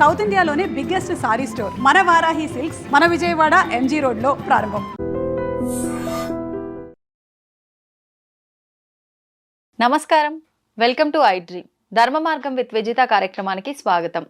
South ఇండియాలోనే biggest sorry store మన Varahi silks మన విజయవాడ ఎంజీ రోడ్లో ప్రారంభం. నమస్కారం. Welcome to I dream. ధర్మ మార్గం విత్ విజిత కార్యక్రమానికి స్వాగతం.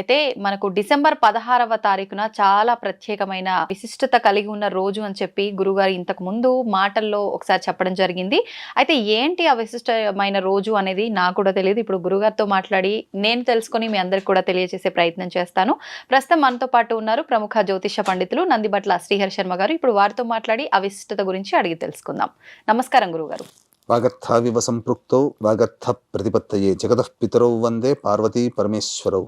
అయితే మనకు డిసెంబర్ పదహారవ తారీఖున చాలా ప్రత్యేకమైన విశిష్టత కలిగి ఉన్న రోజు అని చెప్పి గురుగారు ఇంతకు ముందు మాటల్లో ఒకసారి చెప్పడం జరిగింది. అయితే ఏంటి ఆ విశిష్టమైన రోజు అనేది నాకు కూడా తెలియదు. ఇప్పుడు గురుగారితో మాట్లాడి నేను తెలుసుకొని మీ అందరికి కూడా తెలియజేసే ప్రయత్నం చేస్తాను. ప్రస్తుతం మనతో పాటు ఉన్నారు ప్రముఖ జ్యోతిష పండితులు నందిబట్ల శ్రీహరి శర్మ గారు. ఇప్పుడు వారితో మాట్లాడి ఆ విశిష్టత గురించి అడిగి తెలుసుకుందాం. నమస్కారం గురుగారు. వాగర్థావివ సంపృక్తౌ వాగర్థ ప్రతిపత్తయే జగతః పితరౌ వందే పార్వతీ పరమేశ్వరౌ.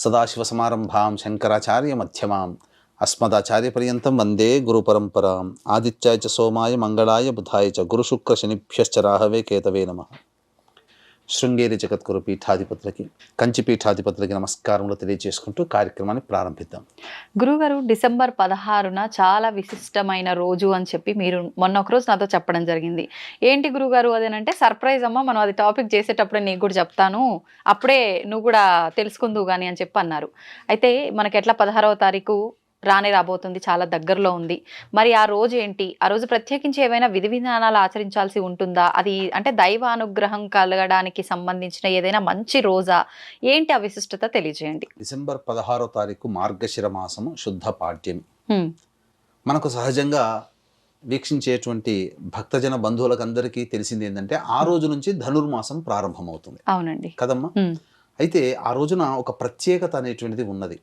సదాశివసమారంభాం శంకరాచార్య మధ్యమాం అస్మదాచార్యపర్యంతం వందే గురుపరంపరాం ఆదిత్యాయ చ సోమాయ మంగళాయ బుధాయ చ గురుశుక్ర శనిభ్యశ్చ రాహవే కేతవే నమ శృంగేరి జగద్గురు పీఠాధిపతులకి కంచి పీఠాధిపతులకి నమస్కారములు తెలియజేసుకుంటూ కార్యక్రమాన్ని ప్రారంభిద్దాం. గురుగారు డిసెంబర్ పదహారున చాలా విశిష్టమైన రోజు అని చెప్పి మీరు మొన్న ఒక రోజు నాతో చెప్పడం జరిగింది. ఏంటి గురుగారు అదేనంటే సర్ప్రైజ్ అమ్మ మనం అది టాపిక్ చేసేటప్పుడే నీకు కూడా చెప్తాను. అప్పుడే నువ్వు కూడా తెలుసుకుందువు కానీ అని చెప్పి అన్నారు. అయితే మనకి ఎట్లా పదహారవ తారీఖు రానే రాబోతుంది చాలా దగ్గరలో ఉంది. మరి ఆ రోజు ఏంటి? ఆ రోజు ప్రత్యేకించి ఏమైనా విధి విధానాలు ఆచరించాల్సి ఉంటుందా? అది అంటే దైవ అనుగ్రహం కలగడానికి సంబంధించిన ఏదైనా మంచి రోజా? ఏంటి ఆ విశిష్టత తెలియజేయండి. డిసెంబర్ పదహారో తారీఖు మార్గశిర మాసము శుద్ధ పాడ్యమి. హ్మ్. మనకు సహజంగా వీక్షించేటువంటి భక్తజన బంధువులకు అందరికీ తెలిసింది ఏంటంటే ఆ రోజు నుంచి ధనుర్మాసం ప్రారంభమవుతుంది. అవునండి. కదమ్మా. అయితే ఆ రోజున ఒక ప్రత్యేకత అనేటువంటిది ఉన్నది.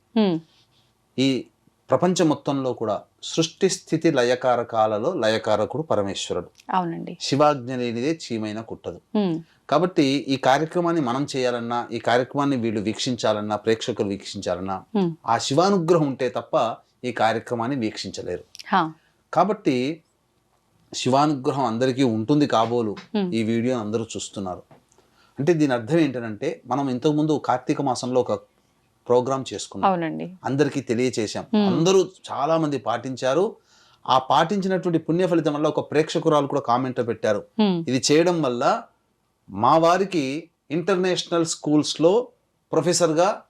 ఈ ప్రపంచం మొత్తంలో కూడా సృష్టి స్థితి లయకారకాలలో లయకారకుడు పరమేశ్వరుడు అవునండి శివాజ్ఞ లేనిదే చీమైన కుట్టదు. కాబట్టి ఈ కార్యక్రమాన్ని మనం చేయాలన్నా ఈ కార్యక్రమాన్ని వీళ్ళు వీక్షించాలన్నా ప్రేక్షకులు వీక్షించాలన్నా. ఆ శివానుగ్రహం ఉంటే తప్ప ఈ కార్యక్రమాన్ని వీక్షించలేరు. కాబట్టి శివానుగ్రహం అందరికీ ఉంటుంది కాబోలు. ఈ వీడియోని అందరూ చూస్తున్నారు అంటే దీని అర్థం ఏంటంటే మనం ఇంతకుముందు కార్తీక మాసంలో ఒక ప్రోగ్రామ్ చేసుకున్నాం. అవునండి. అందరికీ తెలియచేశాం. అందరూ చాలా మంది పాటించారు. ఆ పాటించినటువంటి పుణ్య ఫలితం వల్ల ఒక ప్రేక్షకురాలు కూడా కామెంట్ పెట్టారు. ఇది చేయడం వల్ల మా వారికి ఇంటర్నేషనల్ స్కూల్స్లో ప్రొఫెసర్గా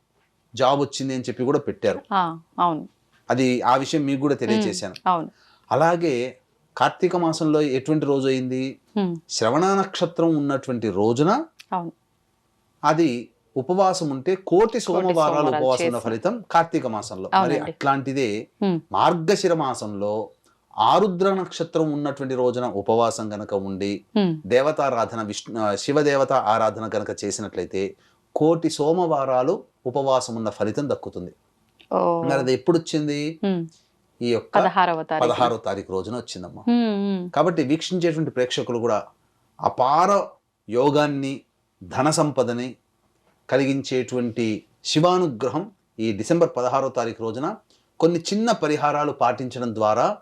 జాబ్ వచ్చింది అని చెప్పి కూడా పెట్టారు. అవును. అది ఆ విషయం మీకు కూడా తెలియజేశాను అవును. అలాగే కార్తీక మాసంలో ఎటువంటి రోజు అయింది. శ్రవణ నక్షత్రం ఉన్నటువంటి రోజున అవును. అది ఉపవాసం ఉంటే కోటి సోమవారాలు ఉపవాసం. ఫలితం కార్తీక మాసంలో మరి. అట్లాంటిదే. మార్గశిర మాసంలో ఆరుద్ర నక్షత్రం ఉన్నటువంటి రోజున ఉపవాసం గనక ఉండి. దేవతారాధన విష్ణు శివదేవత ఆరాధన కనుక చేసినట్లయితే కోటి సోమవారాలు ఉపవాసం ఉన్న ఫలితం దక్కుతుంది మరి అది ఎప్పుడు వచ్చింది. ఈ యొక్క పదహారో తారీఖు రోజున వచ్చిందమ్మా. కాబట్టి వీక్షించేటువంటి ప్రేక్షకులు కూడా అపార యోగాన్ని ధన సంపదని కలిగించేటువంటి శివానుగ్రహం ఈ డిసెంబర్ పదహారో తారీఖు రోజున కొన్ని చిన్న పరిహారాలు పాటించడం ద్వారా.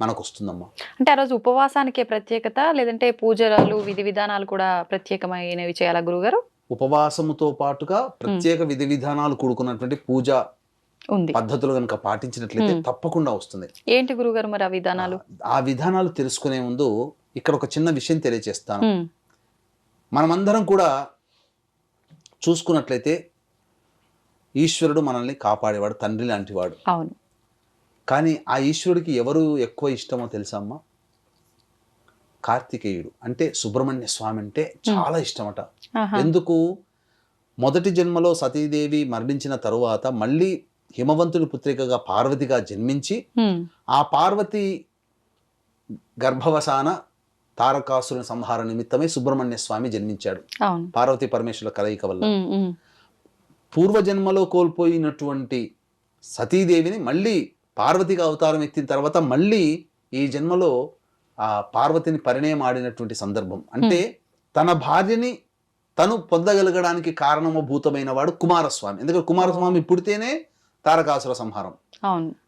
మనకు వస్తుందమ్మా అంటే ఆ రోజు ఉపవాసానికే ప్రత్యేకత లేదంటే పూజలు విధి విధానాలు కూడా ప్రత్యేకమైనవి చేయాలా గురుగారు ఉపవాసముతో పాటుగా ప్రత్యేక విధి విధానాలు కూడుకున్నటువంటి పూజ ఉంది. పద్ధతులు కనుక పాటించినట్లయితే. తప్పకుండా వస్తుంది. ఏంటి గురుగారు మరి ఆ విధానాలు? ఆ విధానాలు తెలుసుకునే ముందు ఇక్కడ ఒక చిన్న విషయం తెలియజేస్తాను. మనమందరం కూడా చూసుకున్నట్లయితే ఈశ్వరుడు మనల్ని కాపాడేవాడు తండ్రి లాంటివాడు. అవును. కానీ ఆ ఈశ్వరుడికి ఎవరు ఎక్కువ ఇష్టమో తెలుసా అమ్మా కార్తికేయుడు. అంటే సుబ్రహ్మణ్య స్వామి అంటే చాలా ఇష్టమట. ఎందుకు? మొదటి జన్మలో సతీదేవి మరణించిన తరువాత మళ్ళీ హిమవంతుడి పుత్రికగా పార్వతిగా జన్మించి. ఆ పార్వతి గర్భవసాన తారకాసురుని సంహార నిమిత్తమై సుబ్రహ్మణ్య స్వామి జన్మించాడు. పార్వతీ పరమేశ్వరుల కలయిక వల్ల. పూర్వజన్మలో కోల్పోయినటువంటి సతీదేవిని మళ్ళీ పార్వతిగా అవతారం ఎత్తిన తర్వాత మళ్ళీ ఈ జన్మలో ఆ పార్వతిని పరిణయం ఆడినటువంటి సందర్భం. అంటే తన భార్యని తను పొందగలగడానికి కారణమభూతమైన వాడు కుమారస్వామి. ఎందుకంటే కుమారస్వామి పుడితేనే తారకాసుర సంహారం.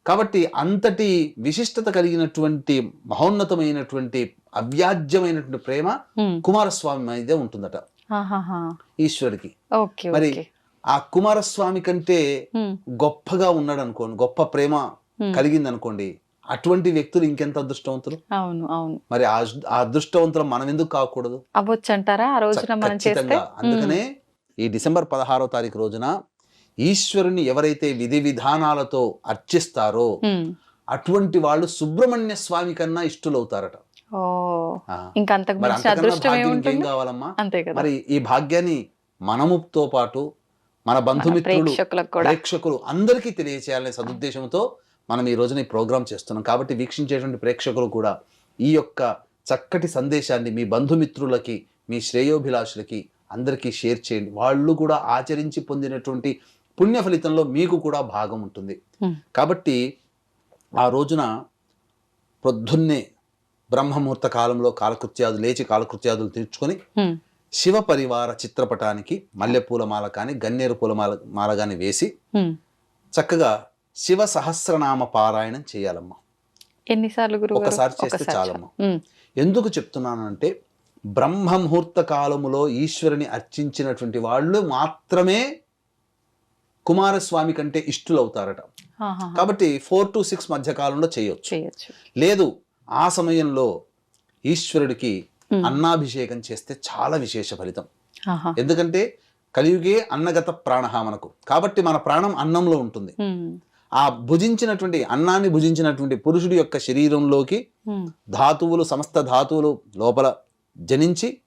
కాబట్టి అంతటి విశిష్టత కలిగినటువంటి మహోన్నతమైనటువంటి అవ్యాజ్యమైనటువంటి ప్రేమ. కుమారస్వామి మీదే ఉంటుందట. ఈశ్వరుడికి మరి ఆ కుమారస్వామి కంటే. గొప్పగా ఉన్నాడు అనుకోండి గొప్ప ప్రేమ. కలిగింది అనుకోండి అటువంటి వ్యక్తులు ఇంకెంత అదృష్టవంతులు అవును అవును మరి ఆ అదృ- ఆ అదృష్టవంతులు మనం ఎందుకు కాకూడదు అవ్వచ్చు అంటారా ఆ రోజున మనం చేస్తే అందుకనే ఈ డిసెంబర్ పదహారో తారీఖు రోజున ఈశ్వరుని ఎవరైతే విధి విధానాలతో అర్చిస్తారో. అటువంటి వాళ్ళు సుబ్రహ్మణ్య స్వామి కన్నా ఇష్టలవుతారట. ఇంకా అంతకు అదృష్టం ఏముంటుంది? కావాలమ్మా? అంతే కదా. మరి ఈ భాగ్యాన్ని మనముతో పాటు మన బంధుమిత్రులు ప్రేక్షకులు అందరికీ తెలియచేయాలనే సదుద్దేశంతో మనం ఈ రోజున ఈ ప్రోగ్రాం చేస్తున్నాం. కాబట్టి వీక్షించేటువంటి ప్రేక్షకులు కూడా ఈ యొక్క చక్కటి సందేశాన్ని మీ బంధుమిత్రులకి మీ శ్రేయోభిలాషులకి అందరికీ షేర్ చేయండి. వాళ్ళు కూడా ఆచరించి పొందినటువంటి పుణ్య ఫలితంలో మీకు కూడా భాగం ఉంటుంది. కాబట్టి ఆ రోజున ప్రొద్దున్నే బ్రహ్మముహూర్త కాలంలో కాలకృత్యాదులు లేచి కాలకృత్యాదులు తీర్చుకొని. శివ పరివార చిత్రపటానికి మల్లెపూల మాల కానీ గన్నేరు పూల మాల మాల కానీ వేసి. చక్కగా శివ సహస్రనామ పారాయణం చేయాలమ్మా. ఎన్నిసార్లు ఒకసారి చేస్తే చాలమ్మా. ఎందుకు చెప్తున్నానంటే బ్రహ్మ ముహూర్త కాలములో ఈశ్వరుని అర్చించినటువంటి వాళ్ళు మాత్రమే కుమారస్వామి కంటే ఇష్టులవుతారట. కాబట్టి ఫోర్ టు సిక్స్ మధ్య కాలంలో చేయొచ్చు. లేదు ఆ సమయంలో ఈశ్వరుడికి. అన్నాభిషేకం చేస్తే చాలా విశేష ఫలితం. ఎందుకంటే కలియుగే అన్నగత ప్రాణహ మనకు కాబట్టి మన ప్రాణం అన్నంలో ఉంటుంది. ఆ భుజించినటువంటి అన్నాన్ని భుజించినటువంటి పురుషుడి యొక్క శరీరంలోకి. ధాతువులు సమస్త ధాతువులు లోపల జనించి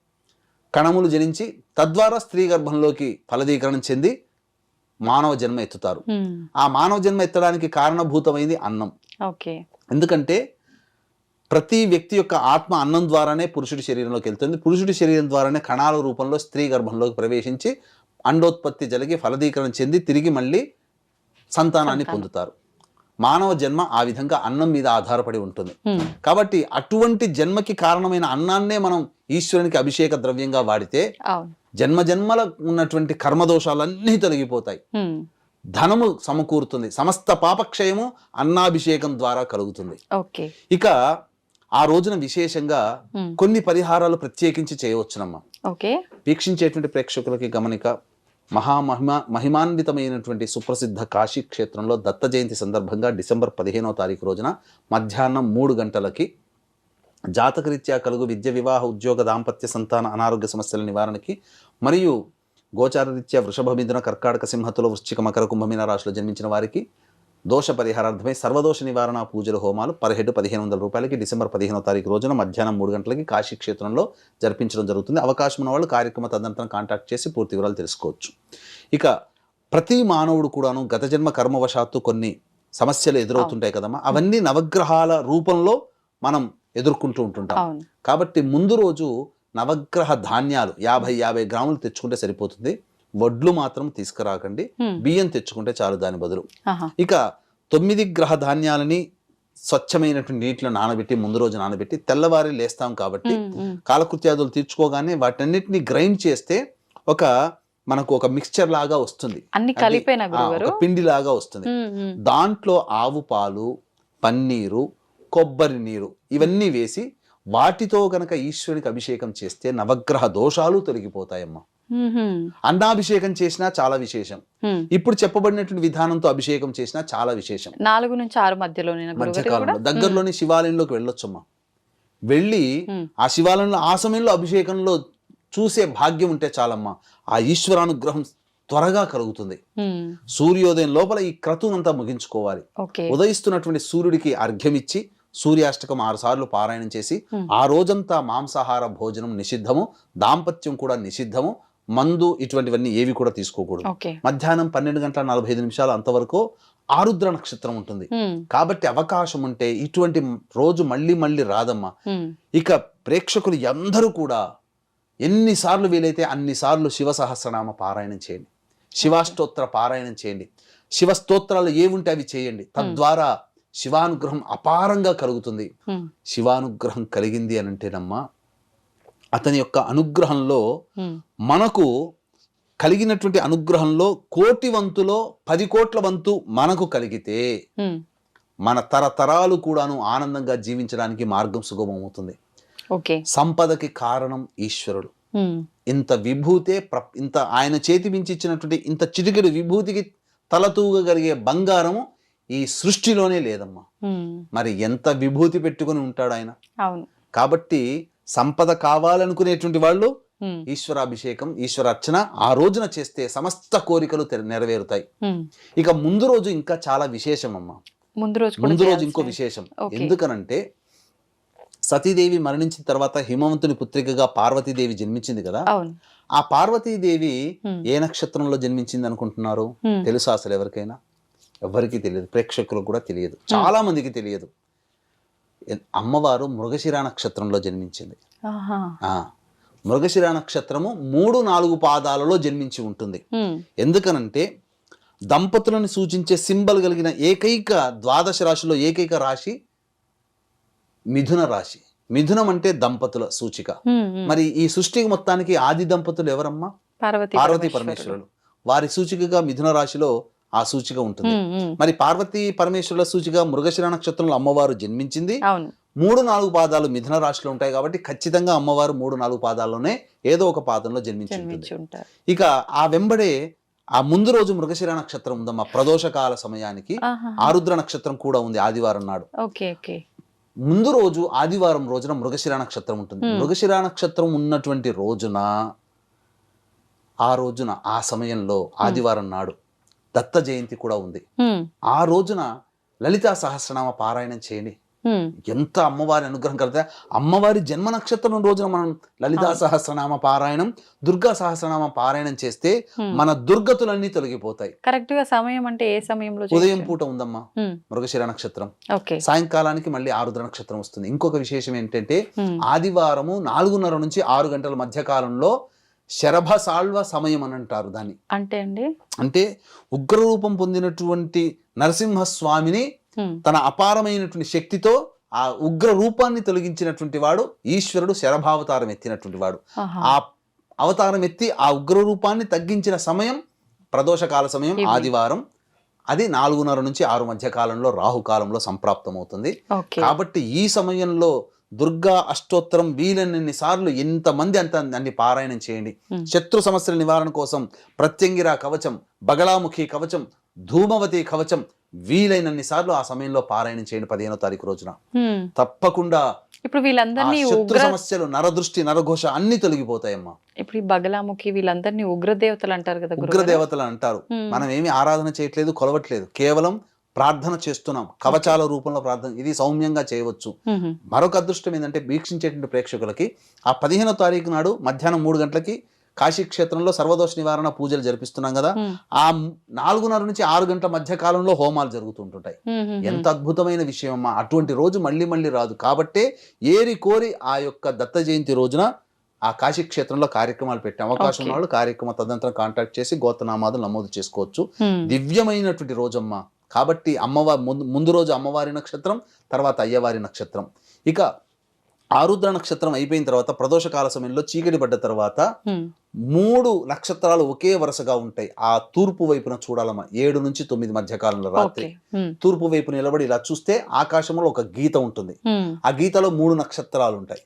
కణములు జనించి తద్వారా స్త్రీ గర్భంలోకి ఫలదీకరణం చెంది మానవ జన్మ ఎత్తుతారు. ఆ మానవ జన్మ ఎత్తడానికి కారణభూతమైంది అన్నం ఎందుకంటే ప్రతి వ్యక్తి యొక్క ఆత్మ అన్నం ద్వారానే పురుషుడి శరీరంలోకి వెళ్తుంది. పురుషుడి శరీరం ద్వారానే కణాల రూపంలో స్త్రీ గర్భంలోకి ప్రవేశించి అండోత్పత్తి జరిగి ఫలదీకరణ చెంది తిరిగి మళ్ళీ సంతానాన్ని సంతానం. పొందుతారు. మానవ జన్మ ఆ విధంగా అన్నం మీద ఆధారపడి ఉంటుంది. కాబట్టి అటువంటి జన్మకి కారణమైన అన్నాన్నే మనం ఈశ్వరునికి అభిషేక ద్రవ్యంగా వాడితే జన్మ జన్మల ఉన్నటువంటి కర్మదోషాలన్నీ తొలగిపోతాయి. ధనము సమకూరుతుంది. సమస్త పాపక్షయము అన్నాభిషేకం ద్వారా కలుగుతుంది. ఇక ఆ రోజున విశేషంగా. కొన్ని పరిహారాలు ప్రత్యేకించి చేయవచ్చునమ్మా వీక్షించేటువంటి ప్రేక్షకులకి గమనిక మహామహిమ మహిమాన్వితమైనటువంటి సుప్రసిద్ధ కాశీ క్షేత్రంలో దత్త జయంతి సందర్భంగా డిసెంబర్ పదిహేనవ తారీఖు రోజున మధ్యాహ్నం మూడు గంటలకి జాతకరీత్యా కలుగు విద్య వివాహ ఉద్యోగ దాంపత్య సంతాన అనారోగ్య సమస్యల నివారణకి మరియు గోచారరీత్యా వృషభ మిథున కర్కాటక సింహతుల వృశ్చిక మకర కుంభమీన రాశిలో జన్మించిన వారికి దోష పరిహారార్థమై సర్వదోష నివారణ పూజల హోమాలు పర్ హెడ్ పదిహేను వందల రూపాయలకి డిసెంబర్ పదిహేనో తారీఖు రోజున మధ్యాహ్నం మూడు గంటలకి కాశీ క్షేత్రంలో జరిపించడం జరుగుతుంది. అవకాశం ఉన్న వాళ్ళు కార్యక్రమ తదనంతరం కాంటాక్ట్ చేసి పూర్తి వివరాలు తెలుసుకోవచ్చు. ఇక ప్రతి మానవుడు కూడాను గత జన్మ కర్మవశాత్తు కొన్ని సమస్యలు ఎదురవుతుంటాయి కదమ్మా. అవన్నీ నవగ్రహాల రూపంలో మనం ఎదుర్కొంటూ ఉంటుంటాం. కాబట్టి ముందు రోజు నవగ్రహ ధాన్యాలు యాభై యాభై గ్రాములు తెచ్చుకుంటే సరిపోతుంది. వడ్లు మాత్రం తీసుకురాకండి. బియ్యం తెచ్చుకుంటే చాలు దాని బదులు. ఇక తొమ్మిది గ్రహ ధాన్యాలని స్వచ్ఛమైనటువంటి నీటిలో నానబెట్టి ముందు రోజు నానబెట్టి తెల్లవారి లేస్తాం కాబట్టి. కాలకృత్యాదులు తీర్చుకోగానే వాటన్నిటిని గ్రైండ్ చేస్తే ఒక మనకు ఒక మిక్స్చర్ లాగా వస్తుంది అన్ని కలిపేనా పిండి లాగా వస్తుంది. దాంట్లో ఆవు పాలు పన్నీరు కొబ్బరి నీరు ఇవన్నీ వేసి వాటితో గనక ఈశ్వరునికి అభిషేకం చేస్తే నవగ్రహ దోషాలు తొలగిపోతాయమ్మా. అన్నాభిషేకం చేసినా చాలా విశేషం. ఇప్పుడు చెప్పబడినటువంటి విధానంతో అభిషేకం చేసినా చాలా విశేషం. నాలుగు నుంచి ఆరు కూడా మధ్యకాలంలో దగ్గరలోని శివాలయంలోకి వెళ్ళొచ్చమ్మా. వెళ్ళి. ఆ శివాలయంలో ఆ సమయంలో అభిషేకంలో చూసే భాగ్యం ఉంటే చాలమ్మా. ఆ ఈశ్వరానుగ్రహం త్వరగా కలుగుతుంది. సూర్యోదయం లోపల ఈ క్రతువునంతా ముగించుకోవాలి. ఓకే. ఉదయిస్తున్నటువంటి సూర్యుడికి అర్ఘ్యమిచ్చి సూర్యాష్టకం ఆరు సార్లు పారాయణం చేసి. ఆ రోజంతా మాంసాహార భోజనం నిషిద్ధము దాంపత్యం కూడా నిషిద్ధము మందు ఇటువంటివన్నీ ఏవి కూడా తీసుకోకూడదు. మధ్యాహ్నం పన్నెండు గంటల నలభై ఐదు నిమిషాలు అంతవరకు ఆరుద్ర నక్షత్రం ఉంటుంది. కాబట్టి అవకాశం ఉంటే ఇటువంటి రోజు మళ్ళీ మళ్ళీ రాదమ్మా. ఇక ప్రేక్షకులు అందరూ కూడా ఎన్నిసార్లు వీలైతే అన్నిసార్లు శివ సహస్రనామ పారాయణం చేయండి. శివాష్టోత్తర పారాయణం చేయండి. శివ స్తోత్రాలు ఏముంటే అవి చేయండి. తద్వారా శివానుగ్రహం అపారంగా కలుగుతుంది. శివానుగ్రహం కలిగింది అని అంటేనమ్మా అతని యొక్క అనుగ్రహంలో. మనకు కలిగినటువంటి అనుగ్రహంలో కోటి వంతులో పది కోట్ల వంతు మనకు కలిగితే. మన తరతరాలు కూడాను ఆనందంగా జీవించడానికి మార్గం సుగమమవుతుంది సంపదకి కారణం ఈశ్వరుడు. ఇంత విభూతే ఇంత ఆయన చేతి మించి ఇచ్చినటువంటి ఇంత చిటికెడు విభూతికి తలతూగగలిగే బంగారము ఈ సృష్టిలోనే లేదమ్మా. మరి ఎంత విభూతి పెట్టుకొని ఉంటాడు ఆయన? కాబట్టి సంపద కావాలనుకునేటువంటి వాళ్ళు ఈశ్వరాభిషేకం ఈశ్వర అర్చన ఆ రోజున చేస్తే సమస్త కోరికలు నెరవేరుతాయి. ఇక ముందు రోజు ఇంకా చాలా విశేషం అమ్మా ముందు రోజు ముందు రోజు ఇంకో విశేషం. ఎందుకనంటే సతీదేవి మరణించిన తర్వాత హిమవంతుని పుత్రికగా పార్వతీదేవి జన్మించింది కదా. ఆ పార్వతీదేవి. ఏ నక్షత్రంలో జన్మించింది అనుకుంటున్నారు. తెలుసా అసలు ఎవరికైనా? ఎవరికి తెలియదు. ప్రేక్షకులకు కూడా తెలియదు. చాలా మందికి తెలియదు. అమ్మవారు మృగశిర నక్షత్రంలో జన్మించింది. మృగశిర నక్షత్రము మూడు నాలుగు పాదాలలో జన్మించి ఉంటుంది. ఎందుకనంటే దంపతులను సూచించే సింబల్ కలిగిన ఏకైక ద్వాదశ రాశిలో ఏకైక రాశి మిథున రాశి. మిథునం అంటే దంపతుల సూచిక. మరి ఈ సృష్టికి మొత్తానికి ఆది దంపతులు ఎవరమ్మా? పార్వతీ. పరమేశ్వరులు. వారి సూచికగా మిథున రాశిలో ఆ సూచిక ఉంటుంది. మరి పార్వతీ పరమేశ్వరుల సూచిక మృగశిర నక్షత్రంలో అమ్మవారు జన్మించింది. మూడు నాలుగు పాదాలు మిథున రాశిలో ఉంటాయి కాబట్టి ఖచ్చితంగా అమ్మవారు మూడు నాలుగు పాదాల్లోనే ఏదో ఒక పాదంలో జన్మించి ఉంటుంది. జన్మించి ఉంటారు. ఇక ఆ వెంబడే ఆ ముందు రోజు మృగశిర నక్షత్రం ఉందమ్మా ప్రదోషకాల సమయానికి. ఆరుద్ర నక్షత్రం కూడా ఉంది ఆదివారం నాడు. ముందు రోజు ఆదివారం రోజున మృగశిర నక్షత్రం ఉంటుంది. మృగశిర నక్షత్రం ఉన్నటువంటి రోజున ఆ రోజున ఆ సమయంలో ఆదివారం నాడు దత్త జయంతి కూడా ఉంది. ఆ రోజున లలితా సహస్రనామ పారాయణం చేయండి. ఎంత అమ్మవారి అనుగ్రహం కలిగితే అమ్మవారి జన్మ నక్షత్రం రోజున మనం లలితా. సహస్రనామ పారాయణం దుర్గా సహస్రనామ పారాయణం చేస్తే. మన దుర్గతులన్నీ తొలగిపోతాయి. కరెక్ట్గా సమయం అంటే ఏ సమయంలో ఉదయం? పూట ఉందమ్మా. మృగశిర నక్షత్రం. సాయంకాలానికి మళ్ళీ ఆరుద్ర నక్షత్రం వస్తుంది. ఇంకొక విశేషం ఏంటంటే ఆదివారము నాలుగున్నర నుంచి ఆరు గంటల మధ్య కాలంలో శరభ సాల్వ సమయం అని అంటారు దాన్ని. అంటే అండి? అంటే ఉగ్రరూపం పొందినటువంటి నరసింహస్వామిని తన అపారమైనటువంటి శక్తితో ఆ ఉగ్ర రూపాన్ని తొలగించినటువంటి వాడు ఈశ్వరుడు శరభావతారం ఎత్తినటువంటి వాడు. ఆ అవతారం ఎత్తి ఆ ఉగ్ర రూపాన్ని తగ్గించిన సమయం ప్రదోషకాల సమయం. ఆదివారం. అది నాలుగున్నర నుంచి ఆరు మధ్య కాలంలో రాహుకాలంలో సంప్రాప్తమవుతుంది. ఓకే. కాబట్టి ఈ సమయంలో దుర్గా అష్టోత్తరం వీలన్నన్ని సార్లు ఎంతమంది అంత అన్ని పారాయణం చేయండి. శత్రు సమస్యల నివారణ కోసం ప్రత్యంగిరా కవచం బగళాముఖి కవచం ధూమవతి కవచం వీలైనన్ని సార్లు ఆ సమయంలో పారాయణం చేయండి పదిహేనో తారీఖు రోజున. తప్పకుండా ఇప్పుడు వీళ్ళందరినీ శత్రు ఉగ్ర సమస్యలు నరదృష్టి నరఘోష అన్ని తొలగిపోతాయమ్మా ఇప్పుడు ఈ బగలాముఖి వీళ్ళందరినీ ఉగ్ర దేవతలు అంటారు కదా ఉగ్ర గురుగారు? దేవతలు అంటారు మనం ఏమి ఆరాధన చేయట్లేదు కొలవట్లేదు కేవలం ప్రార్థన చేస్తున్నాం. కవచాల రూపంలో ప్రార్థన ఇది సౌమ్యంగా చేయవచ్చు. మరొక అదృష్టం ఏంటంటే వీక్షించేటువంటి ప్రేక్షకులకి ఆ పదిహేనో తారీఖు నాడు మధ్యాహ్నం మూడు గంటలకి కాశీ క్షేత్రంలో సర్వదోష నివారణ పూజలు జరిపిస్తున్నాం కదా. ఆ నాలుగున్నర నుంచి ఆరు గంటల మధ్య కాలంలో హోమాలు జరుగుతుంటుంటాయి. ఎంత అద్భుతమైన విషయం అమ్మా అటువంటి రోజు మళ్ళీ మళ్ళీ రాదు. కాబట్టే ఏరి కోరి ఆ యొక్క దత్త జయంతి రోజున ఆ కాశీ క్షేత్రంలో కార్యక్రమాలు పెట్టే అవకాశం. ఉన్న వాళ్ళు కార్యక్రమ తదనంతరం కాంటాక్ట్ చేసి గోతనామాదులు నమోదు చేసుకోవచ్చు. దివ్యమైనటువంటి రోజమ్మ. కాబట్టి అమ్మవారి ముందు ముందు రోజు అమ్మవారి నక్షత్రం తర్వాత అయ్యవారి నక్షత్రం. ఇక ఆరుద్ర నక్షత్రం అయిపోయిన తర్వాత ప్రదోషకాల సమయంలో చీకటి పడ్డ తర్వాత మూడు నక్షత్రాలు ఒకే వరుసగా ఉంటాయి. ఆ తూర్పు వైపున చూడాలమ్మా. ఏడు నుంచి తొమ్మిది మధ్య కాలంలో రాత్రి. తూర్పు వైపు నిలబడి ఇలా చూస్తే ఆకాశంలో ఒక గీత ఉంటుంది. ఆ గీతలో మూడు నక్షత్రాలు ఉంటాయి.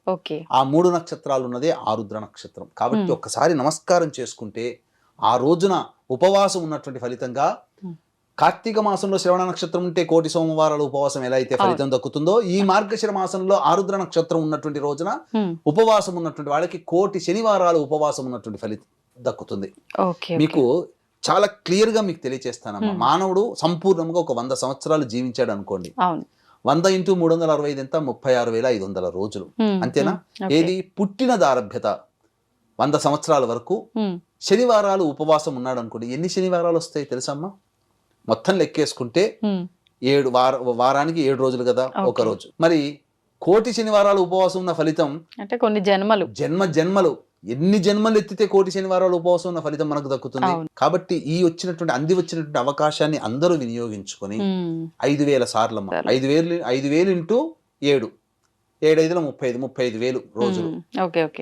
ఆ మూడు నక్షత్రాలు ఉన్నదే ఆరుద్ర నక్షత్రం. కాబట్టి. ఒక్కసారి నమస్కారం చేసుకుంటే ఆ రోజున ఉపవాసం ఉన్నటువంటి ఫలితంగా. కార్తీక మాసంలో శ్రవణ నక్షత్రం ఉంటే కోటి సోమవారాల ఉపవాసం ఎలా అయితే ఫలితం దక్కుతుందో ఈ మార్గశిర మాసంలో ఆరుద్ర నక్షత్రం ఉన్నటువంటి రోజున ఉపవాసం ఉన్నటువంటి వాళ్ళకి కోటి శనివారాలు ఉపవాసం ఉన్నటువంటి ఫలితం దక్కుతుంది. మీకు చాలా క్లియర్గా మీకు తెలియచేస్తానమ్మా. Hmm. మానవుడు సంపూర్ణంగా ఒక వంద సంవత్సరాలు జీవించాడు అనుకోండి. వంద ఇంటూ మూడు వందల అరవై ఐదు ఎంత? ముప్పై ఆరు వేల ఐదు వందల రోజులు. అంతేనా? ఏది? పుట్టిన దారభ్యత వంద సంవత్సరాల వరకు శనివారాలు ఉపవాసం ఉన్నాడు అనుకోండి. ఎన్ని శనివారాలు వస్తాయి తెలుసమ్మా? మొత్తం లెక్కేసుకుంటే ఏడు వార వారానికి ఏడు రోజులు కదా ఒక. రోజు. మరి కోటి శనివారాలు ఉపవాసం ఉన్న ఫలితం అంటే కొన్ని జన్మలు. జన్మ జన్మలు. ఎన్ని జన్మలు ఎత్తితే కోటి శనివారాలు ఉపవాసం ఉన్న ఫలితం మనకు దక్కుతుంది. కాబట్టి ఈ వచ్చినటువంటి అంది వచ్చినటువంటి అవకాశాన్ని అందరూ వినియోగించుకొని ఐదు వేల సార్లమ్మ. సరే. ఐదు వేలు ఐదు వేలు ఇంటూ ఏడు. ఏడైదుల ముప్పై ఐదు ముప్పై ఐదు వేలు రోజులు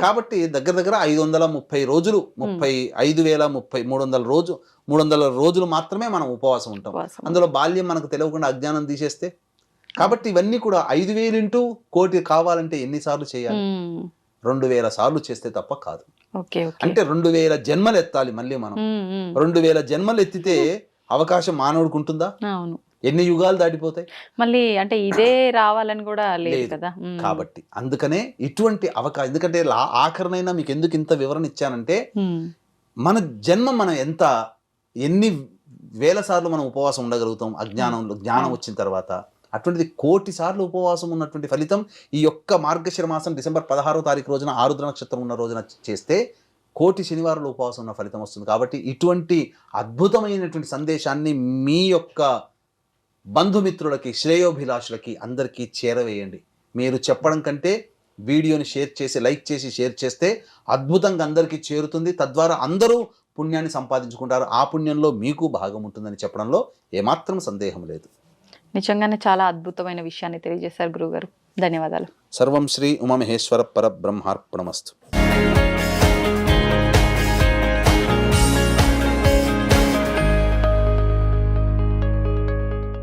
కాబట్టి దగ్గర దగ్గర ఐదు వందల ముప్పై రోజులు ముప్పై ఐదు వేల ముప్పై మూడు వందల రోజు మూడు వందల రోజులు మాత్రమే మనం ఉపవాసం ఉంటాం. అందులో బాల్యం మనకు తెలియకుండా అజ్ఞానం తీసేస్తే కాబట్టి ఇవన్నీ కూడా ఐదు వేలు ఇంటూ కోటి కావాలంటే ఎన్నిసార్లు చేయాలి? రెండు వేల సార్లు చేస్తే తప్ప కాదు. అంటే రెండు వేల జన్మలు ఎత్తాలి మళ్ళీ మనం. రెండు వేల జన్మలు ఎత్తితే అవకాశం మానవుడికి ఉంటుందా? ఎన్ని యుగాలు దాటిపోతాయి? మళ్ళీ అంటే ఇదే రావాలని కూడా లేదు. కదా. కాబట్టి అందుకనే ఇటువంటి అవకాశం ఎందుకంటే ఆఖరినైనా మీకు ఎందుకు ఇంత వివరణ ఇచ్చానంటే. మన జన్మ మనం ఎంత ఎన్ని వేల సార్లు మనం ఉపవాసం ఉండగలుగుతాం? అజ్ఞానంలో జ్ఞానం వచ్చిన తర్వాత. అటువంటిది కోటి సార్లు ఉపవాసం ఉన్నటువంటి ఫలితం ఈ యొక్క మార్గశిర మాసం డిసెంబర్ పదహారో తారీఖు రోజున ఆరుద్ర నక్షత్రం ఉన్న రోజున చేస్తే కోటి శనివారాలు ఉపవాసం ఉన్న ఫలితం వస్తుంది. కాబట్టి ఇటువంటి అద్భుతమైనటువంటి సందేశాన్ని మీ యొక్క బంధుమిత్రులకి శ్రేయోభిలాషులకి అందరికీ చేరవేయండి. మీరు చెప్పడం కంటే వీడియోని షేర్ చేసి లైక్ చేసి షేర్ చేస్తే అద్భుతంగా అందరికీ చేరుతుంది. తద్వారా అందరూ పుణ్యాన్ని సంపాదించుకుంటారు. ఆ పుణ్యంలో మీకు భాగం ఉంటుందని చెప్పడంలో ఏమాత్రం సందేహం లేదు. నిజంగానే చాలా అద్భుతమైన విషయాన్ని తెలియజేశారు గురుగారు ధన్యవాదాలు. సర్వం శ్రీ ఉమామహేశ్వర పరబ్రహ్మార్పణమస్తు